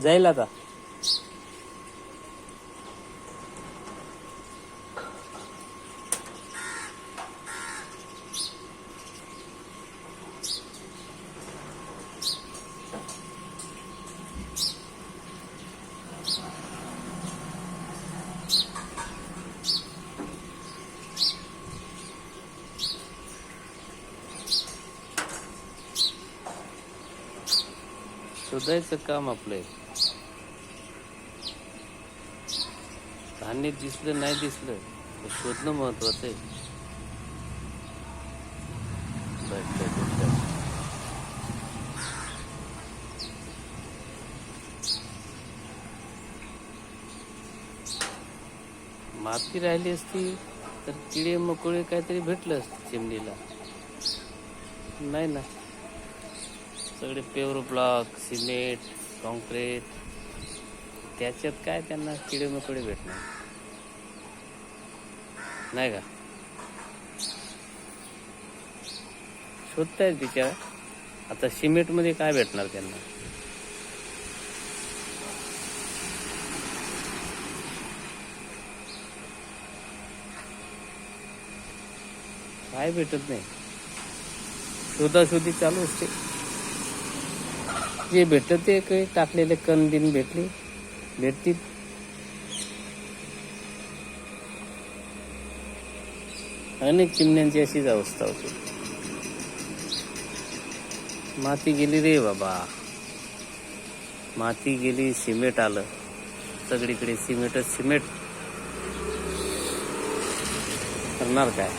जाईल आता. शोधायचं काम आपलंय धान्य दिसलं नाही दिसलं तर शोधणं महत्वाचं आहे. माती राहिली असती तर किडे मकोळे काहीतरी भेटलं असतं चिमणीला. नाही ना. सगळे पेवर ब्लॉक सिमेंट कॉन्क्रीट त्याच्यात काय त्यांना किडे मकोळे भेटणार? नाही का? शोधतायत बिचारा. आता सिमेंटमध्ये काय भेटणार त्यांना? काय भेटत नाही? शोधाशोधी चालू असते. जे भेटत ते काही टाकलेले कण बिन भेटले. भेटतील. अनेक चिमण्यांची अशीच अवस्था होती. माती गेली रे बाबा. माती गेली सिमेंट आलं. सगळीकडे सिमेंटच सिमेंट. करणार काय?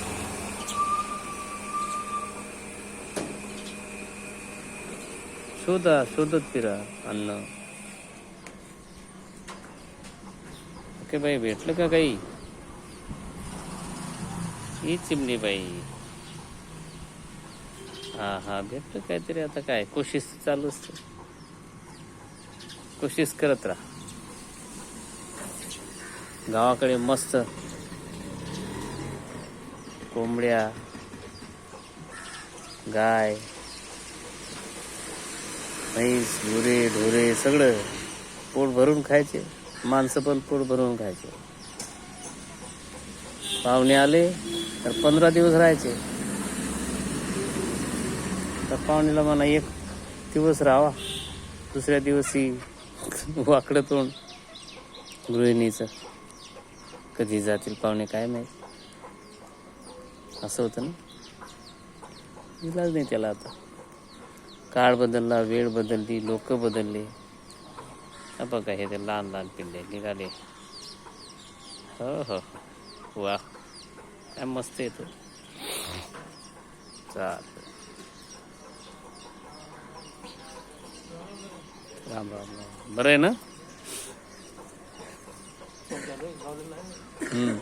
शोधा शोधत फिरा अन्न. ओके बाई भेटलं का काही? ही चिमणी बाई. हा हा भेटलं काहीतरी आता काय? कोशिश चालू असते. कोशिश करत राहा. गावाकडे मस्त कोंबड्या गाय म्हैस गुरे ढोरे सगळं पोट भरून खायचे. माणसं पण पोट भरून खायचे. पाहुणे आले. तर पंधरा दिवस राहायचे. तर पाहुणीला म्हणा एक दिवस राहावा. दुसऱ्या दिवशी वाकडं तोंड गृहिणीचं. कधी जातील पाहुणे काय माहीत. असं होतं ना? इलाज नाही त्याला आता. काळ बदलला वेळ बदलली लोक बदलले. बघा हे ते लहान लहान पिल्ले निघाले. हो हो. हो. वा. काय मस्त येतो चाल राम राम राम. बरं आहे ना? हम्म.